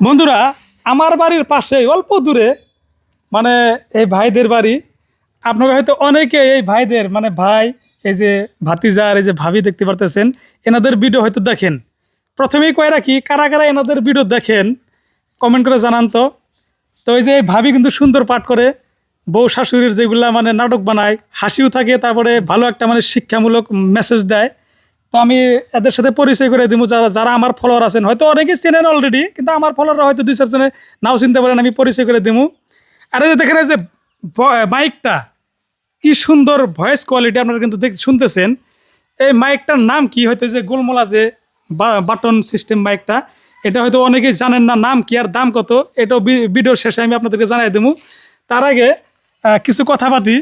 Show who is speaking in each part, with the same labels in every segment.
Speaker 1: বন্ধুরা, আমার বাড়ির পাশে, অল্প দূরে মানে এই ভাইদের বাড়ি, আপনারা হয়তো অনেকে এই ভাইদের মানে ভাই, এই যে ভাতিজার এই যে ভাবি দেখতে পারতেছেন, এনাদের ভিডিও হয়তো দেখেন। প্রথমেই কয়ে রাখি, কারা কারা এনাদের ভিডিও দেখেন কমেন্ট করে জানান তো। তো এই যে ভাবি কিন্তু সুন্দর পাঠ করে, বউ শাশুড়ির যেগুলা মানে নাটক বানায়, হাসিও থাকে, তারপরে ভালো একটা মানে শিক্ষামূলক মেসেজ দেয়। তো আমি এদের সাথে পরিচয় করে দিব যারা যারা আমার ফলোয়ার আছেন। হয়তো অনেকেই চেনেন অলরেডি কিন্তু আমার ফলোয়াররা হয়তো দুই, চারজনে নাও চিনতে পারেন, আমি পরিচয় করে দিব আর এই যে দেখেন যে মাইকটা কি সুন্দর ভয়েস কোয়ালিটি আপনারা কিন্তু দেখ শুনতেছেন। এই মাইকটার নাম কি? হয়তো যে গোলমোলা যে বাটন সিস্টেম মাইকটা এটা হয়তো অনেকেই জানেন না নাম কি আর দাম কত, এটাও ভিডিওর শেষে আমি আপনাদেরকে জানাই দেবো তার আগে কিছু কথা পাতি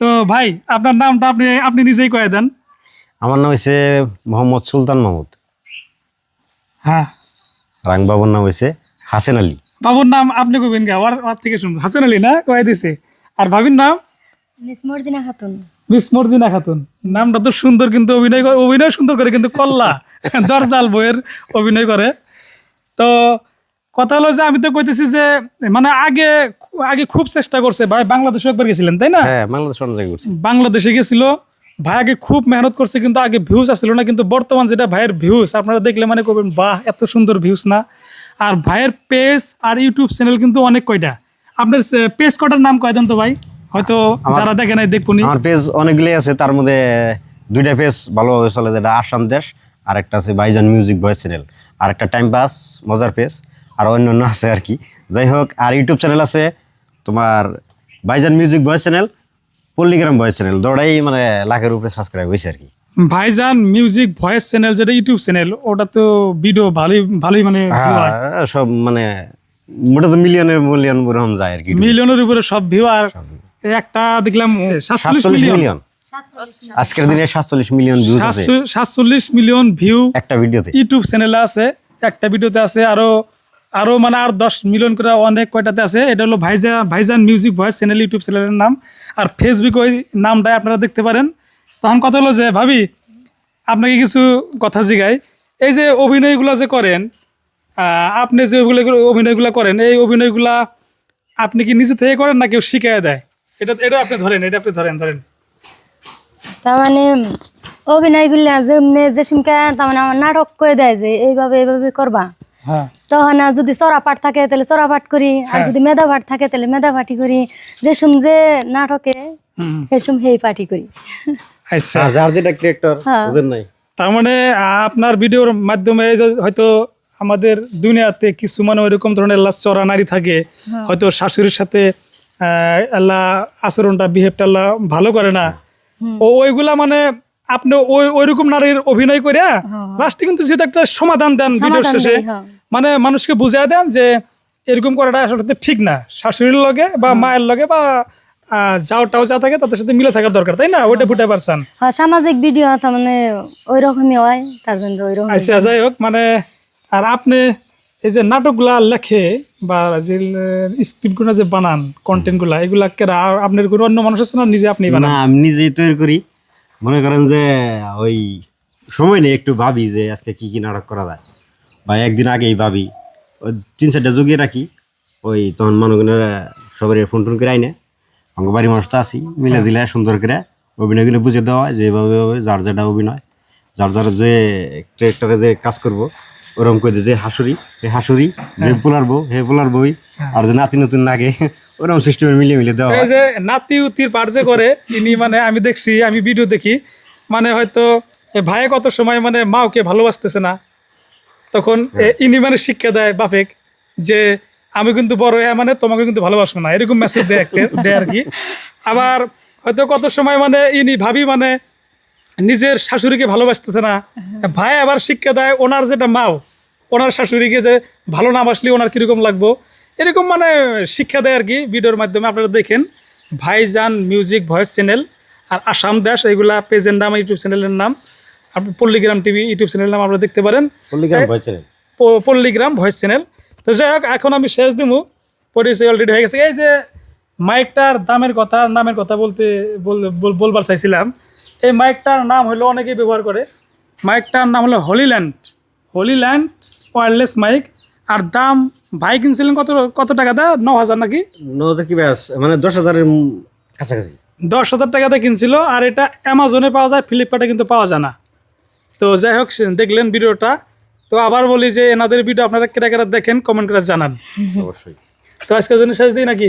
Speaker 1: তো ভাই, আপনার নামটা আপনি আপনি নিজেই কয়ে দেন।
Speaker 2: আমার নাম হয়েছে মোহাম্মদ সুলতান মাহমুদ।
Speaker 1: হ্যাঁ।
Speaker 2: রাং বাবুর নাম হয়েছে হাসেন আলী।
Speaker 1: বাবুর নাম আপনি কবেন গা ওর ওর থেকে শুনুন হাসান আলী না? কয়ে দিছে। আর ভাবির নাম?
Speaker 3: মিস মর্জিনা খাতুন।
Speaker 1: মিস মর্জিনা খাতুন। নামটা তো সুন্দর কিন্তু অভিনয় অভিনয় সুন্দর করে কিন্তু কল্লা। দরজাল বইয়ের অভিনয় করে। তো কথা হলো যে আমি তো কইতেছি যে মানে আগে আগে খুব চেষ্টা করছে। ভাই বাংলাদেশে একবার গেছিলেন তাই না?
Speaker 2: হ্যাঁ বাংলাদেশ জায়গায়
Speaker 1: বাংলাদেশে গেছিল। ভাই আগে খুব মেহনত করছে কিন্তু আগে ভিউজ আসছিল না কিন্তু বর্তমান যেটা ভাইয়ের ভিউজ আপনারা দেখলে মানে করবেন বাহ এত সুন্দর ভিউজ না। আর ভাইয়ের পেজ আর ইউটিউব চ্যানেল কিন্তু অনেক কয়টা? আপনার পেজ কটার নাম কয়দেন তো ভাই? হয়তো যারা দেখে নাই দেখুনি
Speaker 2: আমার পেজ অনেকগুলোই আছে তার মধ্যে দুইটা পেজ ভালোভাবে চলে যেটা আসাম দেশ আর একটা আছে বাইজান মিউজিক ভয়েস চ্যানেল আর একটা টাইম পাস মজার পেজ আর অন্য অন্য আছে আর কি। যাই হোক আর ইউটিউব চ্যানেল আছে তোমার Bhaijan music voice channel Palligram voice channel দৌড়াই মানে লাখের উপরে সাবস্ক্রাইব হয়েছে আর কি।
Speaker 1: ভাইজান মিউজিক ভয়েস চ্যানেল যেটা ইউটিউব চ্যানেল ওটা তো ভিডিও ভালোই ভালোই মানে হয়।
Speaker 2: সব মানে মোটা তো মিলিয়নের মিলিয়ন ওরকম যায় আর কি
Speaker 1: মিলিয়নের উপরে সব ভিউ আর একটা দেখলাম সাতচল্লিশ মিলিয়ন
Speaker 2: আজকের দিনে সাতচল্লিশ মিলিয়ন আছে।
Speaker 1: সাতচল্লিশ মিলিয়ন ভিউ
Speaker 2: একটা ভিডিওতে
Speaker 1: ইউটিউব চ্যানেলে আছে একটা ভিডিওতে আছে আরও আরও মানে আর দশ মিলিয়ন করে অনেক কয়টাতে আছে, এটা হলো ভাইজা ভাইজান মিউজিক ভয়েস চ্যানেল ইউটিউব চ্যানেলের নাম। আর ফেসবুক ওই নামটাই আপনারা দেখতে পারেন। তখন কথা হলো যে, ভাবি, আপনাকে কিছু কথা জিগাই। এই যে অভিনয়গুলো যে করেন আপনি যে ওগুলো অভিনয়গুলো করেন, এই অভিনয়গুলা আপনি কি নিজে থেকে করেন না কেউ শিখাই দেয়? এটা এটা আপনি ধরেন, এটা আপনি ধরেন ধরেন।
Speaker 3: তার মানে অভিনয়গুলো যেমনি যে সিমকা তার মানে আমার নাটক করে দেয় যে, এইভাবে এইভাবে করবা। তখন আর যদি চড়া পাঠ থাকে তাহলে চড়া পাঠ করি। আর যদি মেধা পাঠ থাকে তাহলে মেধা পাঠি করি। যে সুম যে নাটকে
Speaker 1: হুম।
Speaker 3: সেসুম সেই পাঠি করি।
Speaker 1: আচ্ছা।
Speaker 2: যার যেটা ক্রিয়েটর
Speaker 3: হ্যাঁ।
Speaker 2: নাই?
Speaker 1: তার মানে আপনার ভিডিওর মাধ্যমে যে হয়তো আমাদের দুনিয়াতে কিছু মানে ওইরকম ধরনের লাশ চড়া নারী থাকে হয়তো শাশুড়ির সাথে আহ, আল্লাহ আচরণটা বিহেভটা আল্লাহ ভালো করে না। ও ওইগুলা মানে আপনি ওই ওইরকম নারীর অভিনয় করে লাস্টে কিন্তু যেটা একটা সমাধান দেন ভিডিওর শেষে।
Speaker 3: হ্যাঁ।
Speaker 1: মানে মানুষকে বুঝিয়ে দেন যে এরকম করাটা আসলে ঠিক না। শাশুড়ির লগে বা মায়ের লগে বা যাওটাও যা থাকে তাদের সাথে মিলে থাকার দরকার তাই না? ওইটা ফুটে পারছেন?
Speaker 3: সামাজিক ভিডিও তার মানে ওই রকমই হয় তার জন্য ওই রকম
Speaker 1: আচ্ছা যাই হোক মানে আর আপনি এই যে নাটকগুলা লেখে বা যে স্ক্রিপ্টগুলো যে বানান কন্টেন্টগুলা এগুলা কেরা আপনার কোনো অন্য মানুষ আছে না নিজে আপনি বানান?
Speaker 2: না আমি নিজেই তৈরি করি। মনে করেন যে ওই সময় নেই একটু ভাবি যে আজকে কি কি নাটক করা যায়। বা একদিন আগেই ভাবি ওই তিন চারটা জুগিয়ে রাখি। ওই তখন মানুষগুলো সবাই ফোন টোন করে আইনে। আমাকে বাড়ির মানুষ তো আসি মিলে জিলে সুন্দর করে অভিনয়গুলো বুঝে দেওয়া হয় যেভাবে হবে যার যেটা অভিনয় যার যার যে ক্যারেক্টারে যে কাজ করব ওরকম করে যে হাসুরি হে হাসুরি যে পোলারবো হে পোলারবই আর যে নাতি নতুন লাগে ওরকম সিস্টেমে মিলিয়ে মিলিয়ে দেওয়া হয়।
Speaker 1: এই যে নাতি উতির পাঠ যে করে ইনি মানে আমি দেখছি আমি ভিডিও দেখি মানে হয়তো ভাইয়ে কত সময় মানে মাওকে ভালোবাসতেছে না। তখন ইনি মানে শিক্ষা দেয় বাপেক যে আমি কিন্তু বড় হয়ে মানে তোমাকে কিন্তু ভালোবাসবো না। এরকম মেসেজ দেয় একটা দেয় আর কি। আবার হয়তো কত সময় মানে ইনি ভাবি মানে নিজের শাশুড়িকে ভালোবাসতেছে না। ভাই আবার শিক্ষা দেয় ওনার যেটা মাও ওনার শাশুড়িকে যে ভালো না বাসলে ওনার কীরকম লাগবো? এরকম মানে শিক্ষা দেয় আর কি ভিডিওর মাধ্যমে আপনারা দেখেন। ভাইজান মিউজিক ভয়েস চ্যানেল আর আসাম দাস এগুলা পেজের নাম ইউটিউব চ্যানেলের নাম। আপনি পল্লিগ্রাম টিভি ইউটিউব চ্যানেলের নাম আপনারা দেখতে পারেন।
Speaker 2: Palligram voice channel.
Speaker 1: Palligram voice channel. তো যাই হোক এখন আমি শেষ দিব পরিচয় অলরেডি হয়ে গেছে। এই যে মাইকটার দামের কথা নামের কথা বলতে বল- বল- বলবার চাইছিলাম। এই মাইকটার নাম হলো অনেকেই ব্যবহার করে। মাইকটার নাম হলো হলিল্যান্ড। Hollyland wireless mic. আর দাম ভাই কিনছিলেন কত কত টাকা দা? ন হাজার নাকি?
Speaker 2: নজর কি ব্যাস মানে দশ হাজারের কাছাকাছি।
Speaker 1: দশ হাজার টাকা টাকাতে কিনছিল আর এটা অ্যামাজনে পাওয়া যায় ফ্লিপকার্টে কিন্তু পাওয়া যায় না। তো যাই হোক দেখলেন ভিডিওটা। তো আবার বলি যে এনাদের ভিডিও আপনারা কেটা কেটা দেখেন কমেন্ট করে জানান।
Speaker 2: অবশ্যই।
Speaker 1: তো আজকের জন্য শেষ দিই নাকি?